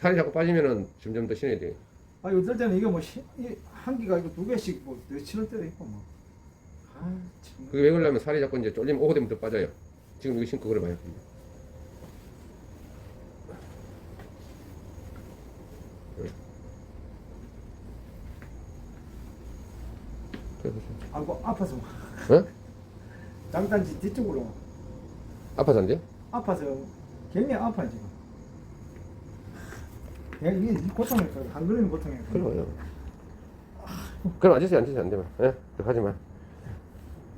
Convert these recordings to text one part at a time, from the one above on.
살이 자꾸 빠지면은 점점 더 신어야 돼요. 아 어떨 때는 이게 뭐한 기가 이거 두 개씩 뭐 넣치는 때도 있고 뭐. 아 참. 그게 왜 그러냐면 살이 자꾸 이제 쫄리면 오고 되면 더 빠져요. 지금 이거 신고 그래 봐요. 아이고 아파서 어? 장단지 뒤쪽으로 아파서 안 돼요? 아파서 굉장히 아파 지금. 야 이게 이 고통이 한 그릇 고통이. 그래요. 그럼 앉으세요, 앉으세요, 안 되면. 예? 하지 마.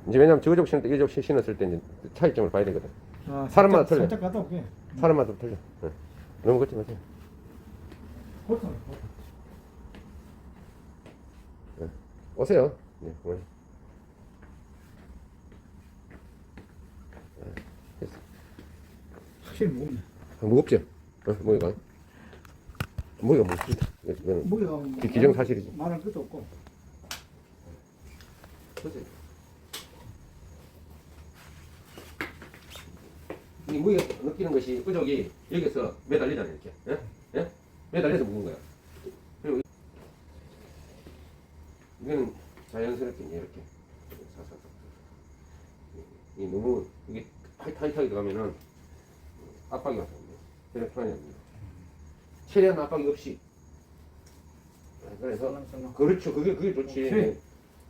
이제 왜냐면 저쪽 신을 때, 이쪽 신었을 때 이제 차이점을 봐야 되거든. 아, 사람마다 살짝- 틀려. 살짝 갔다 올게. 사람마다 좀 틀려. 예. 너무 걷지 마세요. 고통. 고통. 오세요. 네, 오늘. 예. 확실히 무겁네. 아, 무겁죠? 어, 무게가. 무게가 무겁습니다. 이거는 무게가 뭐 기- 기정 사실이지. 말할 것도 없고. 이 무게 느끼는 것이 끄적이 여기서 매달리잖아요, 이렇게. 예? 예? 매달려서 묵은 거야. 그리고 이- 이거는 자연스럽게 이렇게 사사사. 이 너무 이게 타이- 타이트하게 들어가면은 압박이 와서. 그래 않습니다. 최대한 압박이 없이. 그래서 설렁설렁. 그렇죠. 그게 그게 좋지. 오케이.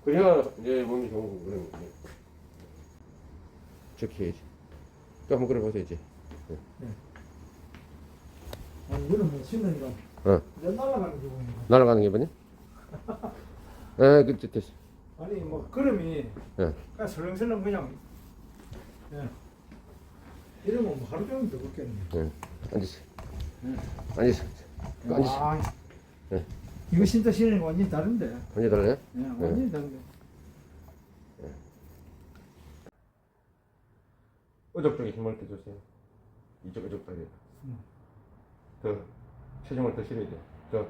그래야 이제 몸이 좋은 거고 그런 거지. 저렇게 해야지. 또 한번 그려보세요 이제. 아 이거는 뭐 신는 거. 어. 몇 날라가는 기분이. 날아가는 게 뭐냐? 에, 그 됐어. 아니 뭐 걸음이 예. 그냥 설렁설렁 그냥. 예. 이러면 뭐 하루 종일 더 걷겠네. 예. 앉으세요. 앉으세요. 앉으세요. 와, 네. 이거 진짜 신는 거 완전히 다른데. 언제 달라요? 예, 완전히 다른데. 의적 쪽에 힘을 더 주세요. 이쪽 의적 다리. 음. 더 체중을 더 실어야 돼. 더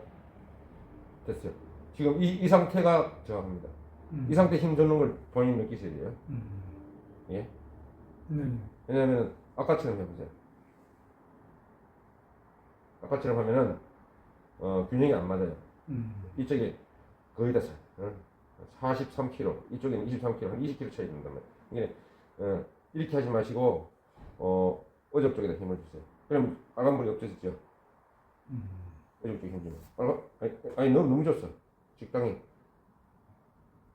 됐어요. 지금 이, 이 상태가 정확합니다. 음. 이 상태 힘 주는 걸 본인 느끼셔야 돼요. 음. 예. 네. 왜냐면 아까처럼 해보세요. 아까처럼 하면은 어, 균형이 안 맞아요. 음. 이쪽에 거의 다 차. 어? 43kg, 이쪽에는 23kg, 한 20kg 차이 든단 말이에요. 이게 어, 이렇게 하지 마시고 어, 어적 쪽에다 힘을 주세요. 그럼 빨간불이 없어졌죠. 음. 어적 쪽에 힘 주면. 아니, 아니 너무 너무 줬어. 적당히.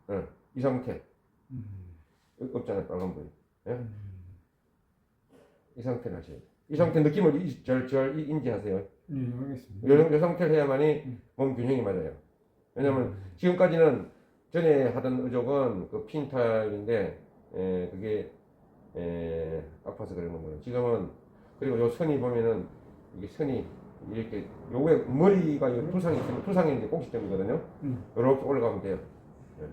어, 이 상태 음. 없잖아요, 빨간불이. 예? 음. 이 상태를 하셔야 돼요. 이 상태 느낌을 이- 절, 절 이- 인지하세요. 예, 알겠습니다. 요, 요 상태를 해야만이 음. 몸 균형이 맞아요. 왜냐면 지금까지는 전에 하던 의족은 그 핀타입인데 에, 그게 에, 아파서 그러는 거예요. 지금은 그리고 요 선이 보면은 이게 선이 이렇게 요게 머리가 요 투상이 있으면 투상이 이제 꼭지점이거든요. 음. 이렇게 올라가면 돼요. 예.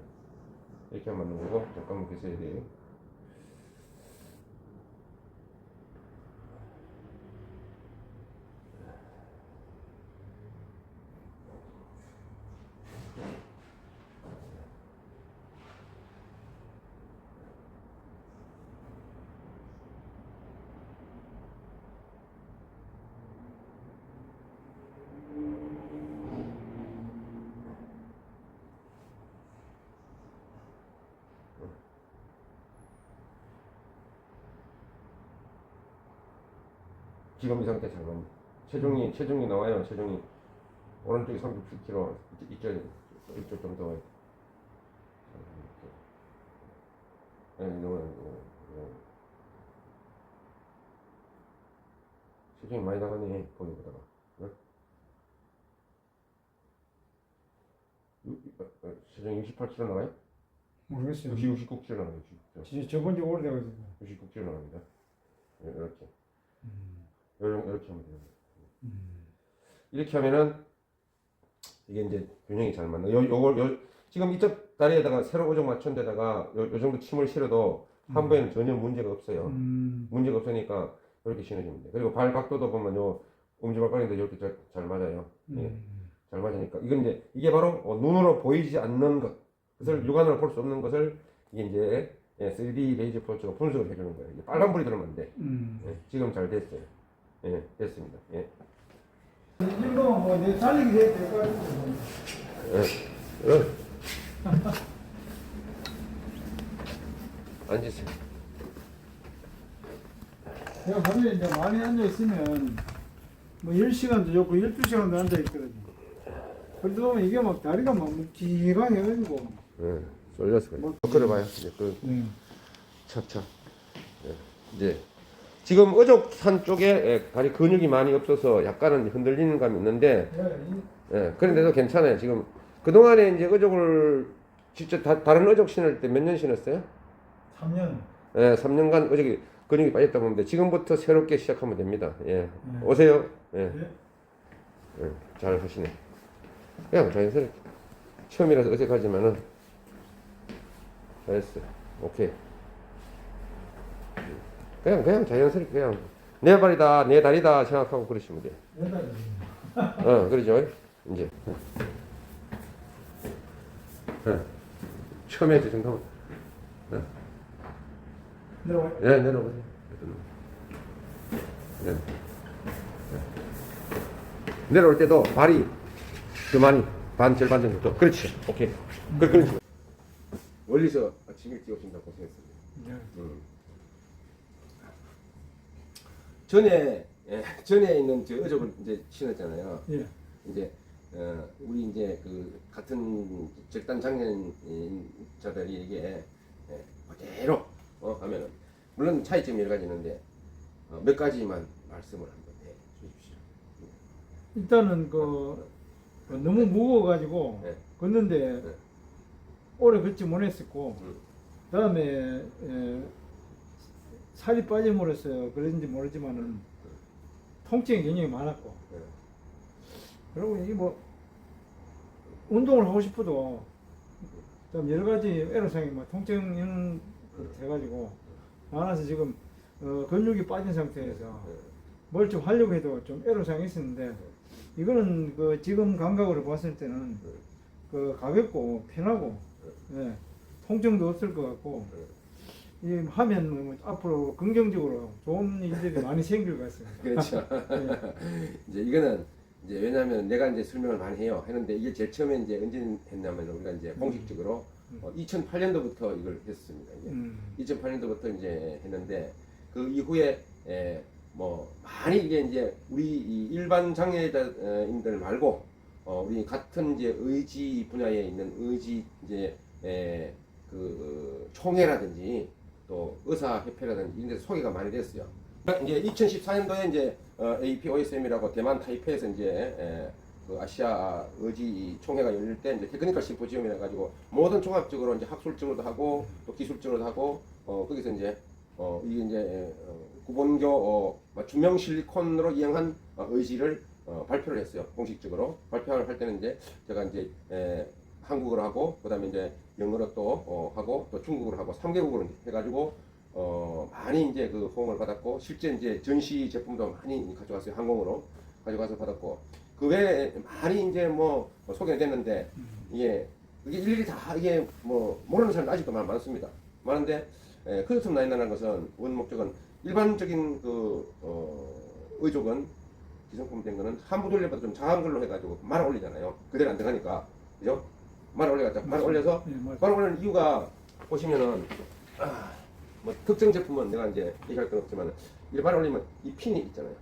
이렇게 하면 맞는 거고 잠깐만 계셔야 돼요. 지금 이 상태 잘 맞네. 체중이 체중이 나와요. 체중이 오른쪽이 37kg, 이쪽 이쪽 좀 더. 네, 너무. 체중이 많이 나가네 거기보다가. 네? 유- 어, 어, 체중이 68kg 나가요? 모르겠어요. 60, 69kg 나가요. 69kg. 진짜 저번 주 오래돼가지고. 69kg 나갑니다. 네, 이렇게. 음. 이렇게 하면 돼요. 음. 이렇게 하면은 이게 이제 균형이 잘 맞나. 요 요걸 요 지금 이쪽 다리에다가 세로 고정 맞춘 데다가 요, 요 정도 침을 실어도 한 번에는 전혀 문제가 없어요. 음. 문제가 없으니까 이렇게 신어주면 돼. 그리고 발 각도도 보면 요 엄지발가락인데 이렇게 잘, 잘 맞아요. 예, 음. 잘 맞으니까 이건 이제 이게 바로 어, 눈으로 보이지 않는 것, 그것을 육안으로 볼 수 없는 것을 이게 이제 예, 3D 레이저 포츠가 분석을 해주는 거예요. 빨간 불이 들어오면 안 돼. 음. 예, 지금 잘 됐어요. 예, 됐습니다. 예. 일로 뭐내 달리기 해야 될거 같은데. 예. 어. 앉으세요. 내가 밤에 이제 많이 앉아 있으면 뭐 10시간도 좋고 12시간도 앉아 있거든요. 그러다 보면 이게 막 다리가 막 묵직하게 해가지고. 예. 그래. 뭐, 걸어봐요. 이제 그 네. 차차. 예. 이제 지금 어족산 쪽에 예, 다리 근육이 많이 없어서 약간은 흔들리는 감이 있는데 예, 그런데도 괜찮아요. 지금 그동안에 이제 어족을 직접 다, 다른 어족 신을 때 몇 년 신었어요? 3년. 예, 3년간 어족이 근육이 빠졌다 보는데 지금부터 새롭게 시작하면 됩니다. 예. 네. 오세요. 예. 네. 예, 잘 하시네. 그냥 자연스럽게. 처음이라서 어색하지만은 잘했어. 오케이. 그냥 그냥 자연스럽게 그냥 내 발이다 내 다리다 생각하고 그러시면 돼. 네 달이. 어 그러죠. 이제 어. 처음에 저 정도면 내가 네 내려오세요. 네. 네. 내려올 때도 발이 더 많이 반 절반 정도 더 그렇지 오케이 그 그렇지 멀리서 아침 일찍 오신다 고생했습니다 네. 음. 전에 예, 전에 있는 저 어족을 이제 신었잖아요 예. 이제 어, 우리 이제 그 같은 절단 장년자들이 이게 예, 그대로 어, 하면은 물론 차이점이 여러 가지 있는데 어, 몇 가지만 말씀을 한번 해 주십시오. 일단은 그 너무 무거워가지고 네. 걷는데 네. 오래 걷지 못했었고 음. 그다음에 에, 살이 빠짐으로써 그런지 모르지만은 통증이 굉장히 많았고. 네. 그리고 이게 뭐 운동을 하고 싶어도 좀 여러 가지 애로사항이 뭐 통증 해가지고 많아서 지금 어, 근육이 빠진 상태에서 네. 뭘좀 하려고 해도 좀 애로사항이 있었는데 이거는 그 지금 감각으로 봤을 때는 그 가볍고 편하고 예, 통증도 없을 것 같고 이 하면 뭐 앞으로 긍정적으로 좋은 일들이 많이 생길 것 같습니다. 그렇죠. 예. 이제 이거는 이제 왜냐하면 내가 이제 설명을 많이 해요. 했는데 이게 제일 처음에 이제 언제 했냐면 우리가 이제 공식적으로 음. 어, 2008년도부터 이걸 했습니다. 이제. 음, 2008년도부터 이제 했는데 그 이후에 에, 뭐 많이 이게 이제 우리 이 일반 장애인들 말고 어, 우리 같은 이제 의지 분야에 있는 의지 이제 에, 그 총회라든지 또 의사 협회라든지 이런 데서 소개가 많이 됐어요. 이제 2014년도에 이제 어, APOSM이라고 대만 타이페이에서 이제 에, 그 아시아 의지 총회가 열릴 때 이제 테크니컬 심포지엄이라 가지고 모든 종합적으로 이제 학술적으로도 하고 또 기술적으로도 하고 어 거기서 이제 어 이게 이제 어, 구본교 어뭐 중명 실리콘으로 이행한 어, 의지를 어, 발표를 했어요 공식적으로 발표를 할 때는 이제 제가 이제 에, 한국어로 하고 그다음에 이제 영어로 또 어, 하고 또 중국어로 하고 3개국으로 해가지고 어 많이 이제 그 호응을 받았고 실제 이제 전시 제품도 많이 가져왔어요 항공으로 가져가서 받았고 그 외에 많이 이제 뭐 소개됐는데 이게 이게 일일이 다 이게 뭐 모르는 사람 아직도 많- 많습니다. 많은데 에, 크리스톤 나인이라는 것은 원 목적은 일반적인 그 어, 의족은 기성품 된 거는 한부 돌려봐도 좀 작은 걸로 해가지고 말아 올리잖아요. 그대로 안 들어가니까 그죠? 말아 올려가지고 말아 올려서 예, 맞아요. 말아 올리는 이유가 보시면은 아, 뭐 특정 제품은 내가 이제 얘기할 건 없지만 일반 올리면 이 핀이 있잖아요.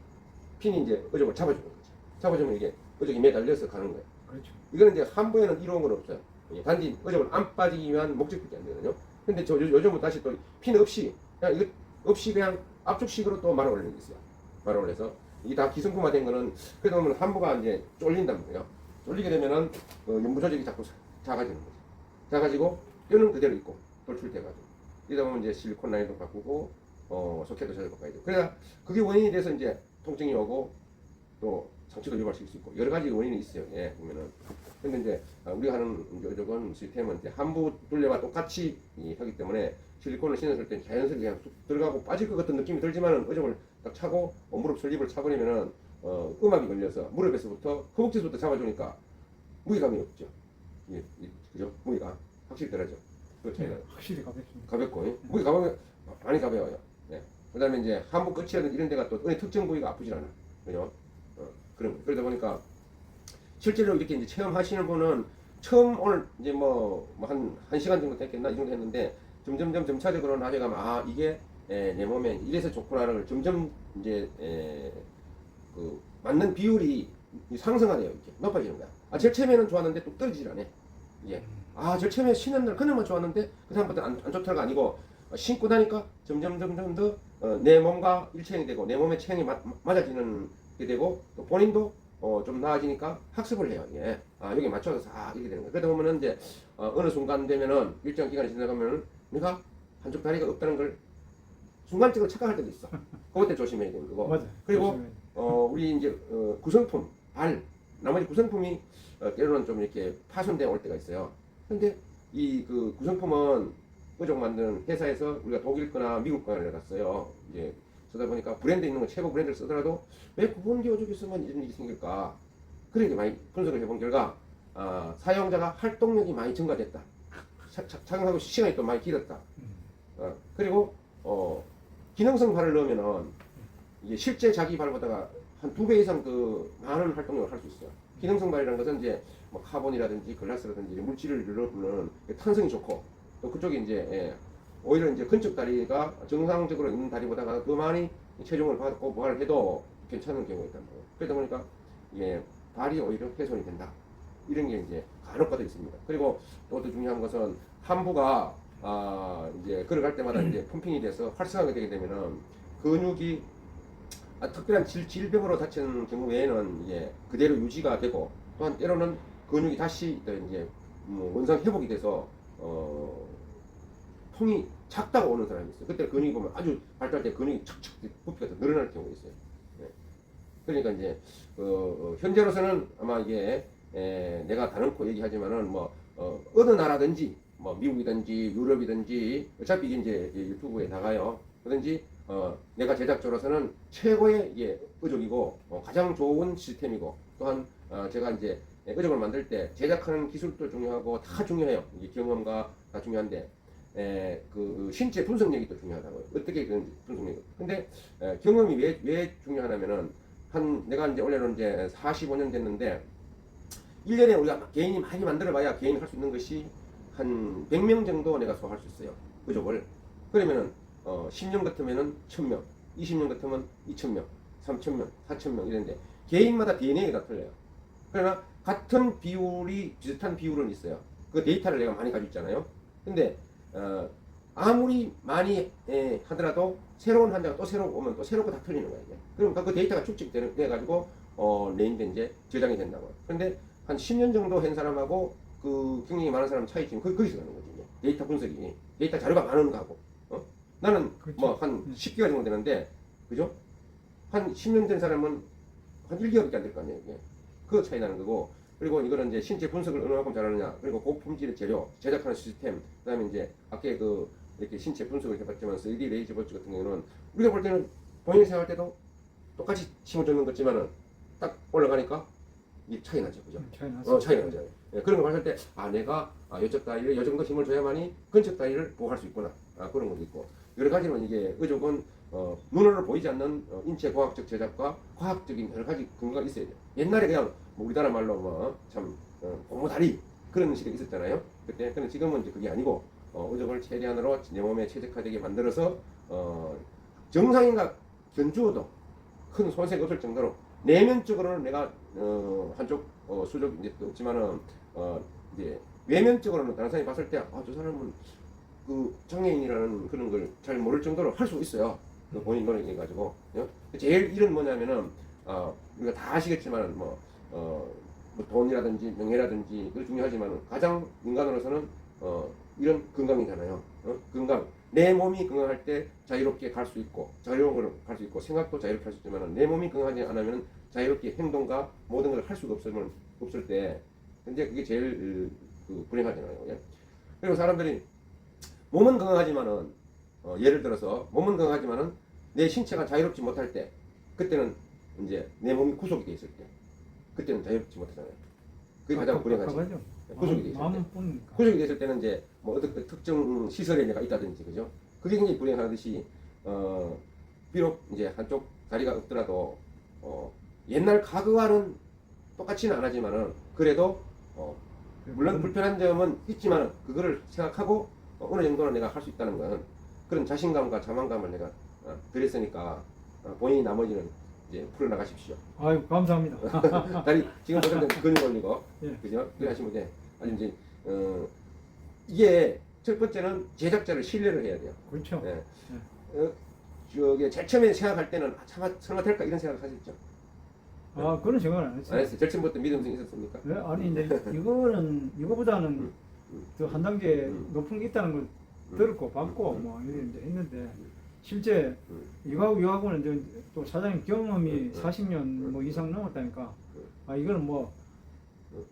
핀이 이제 의족을 잡아주는 거죠. 잡아주면 이게 의족이 매달려서 가는 거예요. 그렇죠. 이거는 이제 한부에는 이런 건 없어요. 예, 단지 어점을 안 빠지기 위한 목적밖에 안 되거든요. 근데 저 요- 요즘은 다시 또 핀 없이 그냥 이거 없이 그냥 압축식으로 또 말아 올리는 게 있어요. 말아 올려서 이게 다 기성품화된 거는 그러다 보면 한부가 이제 쫄린단 말이에요. 쫄리게 되면은 어, 연부 조직이 자꾸 작아지는 거죠. 작아지고 뼈는 그대로 있고 돌출돼가지고 이러다 보면 이제 실리콘 라인도 바꾸고 어, 소켓도 자주 바꿔야 되고 그래야 그게 원인이 돼서 이제 통증이 오고 또 상처도 유발시킬 수 있고 여러 가지 원인이 있어요. 예, 보면은. 근데 이제 아, 우리가 하는 요적은 시스템은 이제 한부 둘레와 똑같이 이, 하기 때문에 실리콘을 신었을 때 자연스럽게 그냥 쑥 들어가고 빠질 것 같은 느낌이 들지만은 의족을 딱 차고 어, 무릎 설립을 차버리면은 어, 음악이 걸려서 무릎에서부터 허벅지부터 잡아주니까 무게감이 없죠. 예, 예, 그죠? 무게가 확실히 떨어져. 그 차이가 확실히 가볍습니다. 가볍고 예? 무게 가벼워 많이 가벼워요. 예. 그 다음에 이제 한부 끝이라든 이런 데가 또 어느 특정 부위가 아프질 않아. 그죠? 어. 그런 거. 그러다 보니까 실제로 이렇게 이제 체험하시는 분은 처음 오늘 이제 뭐 한 한 시간 정도 됐겠나 이 정도 했는데 점점점 점차적으로 나아가면 아 이게 에, 내 몸에 이래서 좋구나를 를 점점 이제 에, 그 맞는 비율이 상승하네요 이렇게 높아지는 거야. 아 제일 처음에는 좋았는데 또 떨어지질 않네. 이게 아 제일 처음에 신은 날 그날만 좋았는데 그 다음부터 안, 안 좋다가 아니고 어, 신고 나니까 점점 점점 더내 몸과 일체형이 되고 내 몸의 체형이 맞, 맞아지는 게 되고 또 본인도 어, 좀 나아지니까 학습을 해요. 이게 아 여기 맞춰서 아 이렇게 되는 거예요. 그러다 보면은 이제 어, 어느 순간 되면은 일정 기간이 지나가면은 내가 한쪽 다리가 없다는 걸 순간적으로 착각할 때도 있어. 그때 조심해야 되는 거고. 맞아. 그리고 조심해. 어, 우리 이제 어, 구성품, 발, 나머지 구성품이 어, 때로는 좀 이렇게 파손되어 올 때가 있어요. 근데 이 그 구성품은 의족 만드는 회사에서 우리가 독일 거나 미국 거나 갔어요. 이제 쓰다 보니까 브랜드 있는 거 최고 브랜드를 쓰더라도 왜 구분기 의족이 쓰면 이런 일이 생길까? 그런 게 많이 분석을 해본 결과 아, 사용자가 활동력이 많이 증가됐다. 착용하고 시간이 또 많이 길었다. 어, 그리고 어, 기능성 발을 넣으면은 이게 실제 자기 발보다가 한 두 배 이상 그 많은 활동력을 할 수 있어요. 기능성 발이라는 것은 이제 뭐 카본이라든지 글라스라든지 물질을 넣으면 탄성이 좋고 또 그쪽에 이제 예, 오히려 이제 근적 다리가 정상적으로 있는 다리보다가 더 많이 체중을 받고 부하를 해도 괜찮은 경우가 있단 말이에요. 그러다 보니까 이게 발이 오히려 훼손이 된다. 이런 게 이제 간혹가다 있습니다. 그리고 또 더 중요한 것은 함부가 아 이제 걸어갈 때마다 이제 펌핑이 돼서 활성화가 되게 되면은 근육이 아, 특별한 질, 질병으로 다치는 경우 외에는 이제 그대로 유지가 되고 또한 때로는 근육이 다시 또 이제 뭐 원상 회복이 돼서 어 통이 작다고 오는 사람이 있어요. 그때 근육이 보면 아주 발달할 때 근육이 척척 부피가 더 늘어날 경우가 있어요. 네. 그러니까 이제 어, 어, 현재로서는 아마 이게 에, 내가 다놓고 얘기하지만은 뭐 어, 어느 나라든지 뭐 미국이든지 유럽이든지 어차피 이제 유튜브에 나가요. 그든지 어, 내가 제작자로서는 최고의 예, 의족이고 어, 가장 좋은 시스템이고 또한 어, 제가 이제 의족을 만들 때 제작하는 기술도 중요하고 다 중요해요. 이게 경험과 다 중요한데 에, 그 신체 분석력이 또 중요하다고요. 어떻게 그런지 분석력. 근데 에, 경험이 왜, 왜 중요하냐면은 한 내가 이제 원래는 이제 45년 됐는데 1년에 우리가 개인이 많이 만들어봐야 개인이 할 수 있는 것이 한 100명 정도 내가 소화할 수 있어요. 의족을. 그러면은 어, 10년 같으면은 1000명, 20년 같으면 2000명, 3000명, 4000명 이런데 개인마다 DNA가 다 틀려요. 그러나 같은 비율이 비슷한 비율은 있어요. 그 데이터를 내가 많이 가지고 있잖아요. 근데 어, 아무리 많이 에, 하더라도 새로운 환자가 또 새로 오면 또 새롭고 다 틀리는 거예요. 그러니까 그 데이터가 축적돼 가지고 어, 레인데 이제 저장이 된다고요. 그런데 한 10년 정도 한 사람하고 그 경력이 많은 사람 차이점이 거- 거기서 거지. 이제. 데이터 분석이 데이터 자료가 많은 거하고 어? 나는 그렇죠. 뭐한 10개월 정도 되는데 그죠? 한 10년 된 사람은 한 1개월밖에 안 될 거 아니에요. 이게. 그 차이 나는 거고 그리고 이거는 이제 신체 분석을 어느 만큼 잘하느냐 그리고 고품질의 재료 제작하는 시스템 그 다음에 이제 아까 그 이렇게 신체 분석을 해봤지만 3D 레이저 버츠 같은 경우는 우리가 볼 때는 본인 생활 때도 똑같이 심어주는 거지만은 딱 올라가니까 이 차이 나죠 그죠? 차이 났어. 어, 차이 나죠. 예, 그런 거 봤을 때, 아, 내가 아, 여쪽 다리를 이 정도 힘을 줘야만이 근처 다리를 보호할 수 있구나. 아, 그런 것도 있고. 여러 가지는 이게 의족은 어, 눈으로 보이지 않는 어, 인체 과학적 제작과 과학적인 여러 가지 근거가 있어야 돼요. 옛날에 그냥 뭐 우리나라 말로 뭐참 어, 고무다리 그런 식이 있었잖아요. 그때. 근데 지금은 이제 그게 아니고 어, 의족을 최대한으로 내 몸에 최적화되게 만들어서 어, 정상인과 견주어도 큰 손색이 없을 정도로 내면적으로는 내가 어, 한쪽 어, 수족 이제 또 없지만은 어, 이제 외면적으로는 다른 사람이 봤을 때 아 저 사람은 그 장애인이라는 그런 걸 잘 모를 정도로 할 수 있어요. 그 본인 노력해 가지고 제일 일은 뭐냐면은 어, 우리가 다 아시겠지만 뭐, 어, 뭐 돈이라든지 명예라든지 그 중요하지만 가장 인간으로서는 어, 이런 건강이잖아요. 어? 건강. 내 몸이 건강할 때 자유롭게 갈 수 있고 자유롭게 갈 수 있고 생각도 자유롭게 할 수 있지만 내 몸이 건강하지 않으면 자유롭게 행동과 모든 걸 할 수가 없으면 없을 때 근데 그게 제일 그 불행하잖아요. 예? 그리고 사람들이 몸은 건강하지만은 어, 예를 들어서 몸은 건강하지만은 내 신체가 자유롭지 못할 때 그때는 이제 내 몸이 구속이 돼 있을 때 그때는 자유롭지 못하잖아요. 그게 가장 불행하지. 답답하죠. 구속이 돼 있을 때. 구속이 됐을 때는 이제 뭐 어떤 그 특정 시설에 내가 있다든지 그죠? 그게 굉장히 불행하듯이 어 비록 이제 한쪽 다리가 없더라도 어 옛날 가그와는 똑같지는 않았지만은 그래도 어, 물론 불편한 점은 있지만 그거를 생각하고 어, 어느 정도는 내가 할 수 있다는 건 그런 자신감과 자만감을 내가 어, 드렸으니까 어, 본인이 나머지는 이제 풀어나가십시오. 아유 감사합니다. 다리 지금 보시면 근육 올리고 예. 그죠? 그래 하시면 돼. 아니 이제 어, 이게 첫 번째는 제작자를 신뢰를 해야 돼요. 그렇죠. 예. 어, 저기 제일 처음에 생각할 때는 아, 참 설마 될까 이런 생각 하셨죠? 아 그런 생각은 안안 했어요. 했어요. 제일 처음부터 믿음이 있었습니까? 네, 아니 이제 이거는 이거보다는 음, 음. 더 한 단계 음. 높은 게 있다는 걸 음. 들었고 봤고 음. 뭐 이제 했는데 실제 음. 이거하고 이거하고는 이제 또 사장님 경험이 음. 40년 뭐 이상 넘었다니까 음. 아 이거는 뭐 음.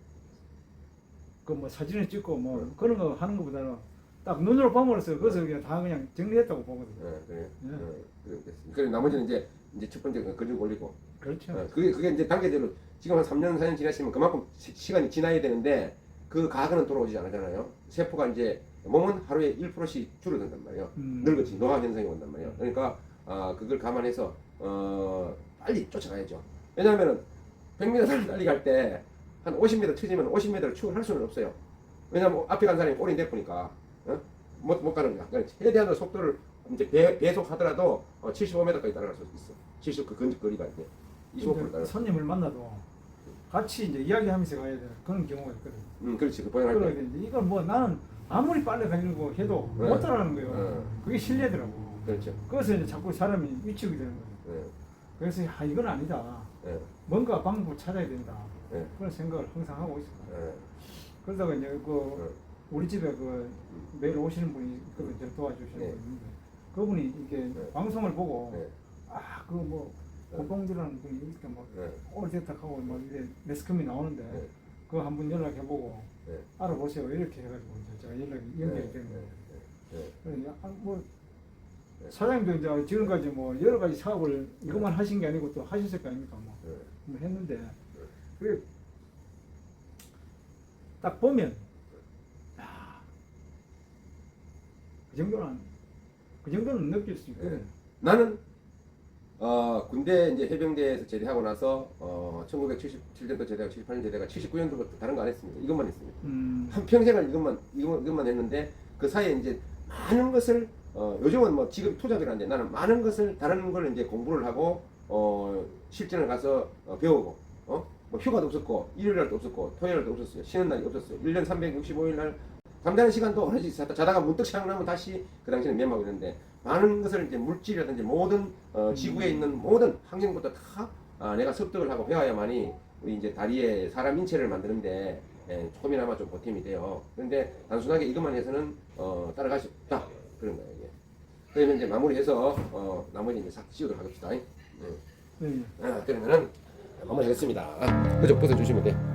그뭐 사진을 찍고 뭐 음. 그런 거 하는 것보다는 딱 눈으로 봐버렸어요. 그래서 그냥 다 그냥 정리했다고 보거든요. 예, 그래. 예. 어, 그래 됐습니다. 나머지는 이제 이제 첫 번째 그 근육 올리고 그렇죠. 어, 그게 그게 이제 단계대로 지금 한 3년 4년 지났으면 그만큼 시, 간이 지나야 되는데 그 가학은 돌아오지 않잖아요. 세포가 이제 몸은 하루에 1%씩 줄어든단 말이에요. 음. 늙어지 노화 현상이 온단 말이에요. 그러니까 아 그걸 감안해서 어 빨리 쫓아가야죠. 왜냐하면은 100m 달리 갈 때 한 50m 쳐지면 50m를 추월 할 수는 없어요. 왜냐면 앞에 간 사람이 꼬리 내쁘니까 어? 못, 못 가는 거야. 그러니까 최대한 속도를 이제 배, 배속하더라도 어, 75m까지 따라갈 수 있어. 70그 근적 거리가 이제 25% 근데 따라. 손님을 만나도 같이 이제 이야기하면서 가야 되는 그런 경우가 있거든요. 음 그렇지 그 보행할 그래야 때. 되는데 이건 뭐 나는 아무리 빨리 가려고 해도 네. 못 따라가는 거예요. 네. 그게 실례더라고. 그렇죠. 그래서 이제 자꾸 사람이 위축이 되는 거예요. 예, 그래서 아 이건 아니다. 예, 뭔가 방법을 찾아야 된다. 예, 그런 생각을 항상 하고 있어요. 예, 그러다가 이제 그 예. 우리 집에 그 매일 오시는 분이 있거든요. 저를 도와주시는 네. 분이 있는데 그분이 이게 네. 방송을 보고 예, 아 그 뭐 네. 고봉주라는 분이 이렇게 뭐 예, 오래됐다 하고 뭐 이제 매스컴이 나오는데 네. 그거 한번 연락해보고 예, 알아보세요 이렇게 해가지고 이제 제가 연락이 연결이 되는 거예요. 예, 그래서 야, 아, 뭐 네. 사장님도 이제 지금까지 뭐 여러 가지 사업을 이것만 하신 게 아니고 또 하셨을 거 아닙니까 뭐, 예. 뭐 했는데 그게 딱 보면 야, 그 정도는 그 정도는 느낄 수 있거든. 네. 나는 어, 군대 이제 해병대에서 제대하고 나서 어, 1977년도 제대하고 78년 제대가 79년도부터 다른 거 안 했습니다. 이것만 했습니다. 음, 한 평생을 이것만 이것만, 이것만 했는데 그 사이에 이제 많은 것을 어, 요즘은 뭐 지금 투자들 한데 나는 많은 것을 다른 걸 이제 공부를 하고 어, 실전을 가서 어, 배우고 어? 뭐 휴가도 없었고 일요일 날도 없었고 토요일 날도 없었어요. 쉬는 날이 없었어요. 1년 365일 날 잠자는 시간도 어느 지 자다, 자다가 문득 생각나면 다시 그 당시에는 메모하고 있는데 많은 것을 이제 물질이라든지 모든 어, 지구에 있는 모든 환경부터 다 아, 내가 습득을 하고 배워야만이 우리 이제 다리에 사람 인체를 만드는데 예, 조금이나마 좀 보탬이 돼요. 그런데 단순하게 이것만 해서는 어, 따라갈 수 없다 그런 거예요. 이게. 그러면 이제 마무리해서 어, 나머지 이제 싹 씌우도록 하겠습니다. 네. 네. 아, 그러면은 마무리하겠습니다. 아, 그저 벗어주시면 돼.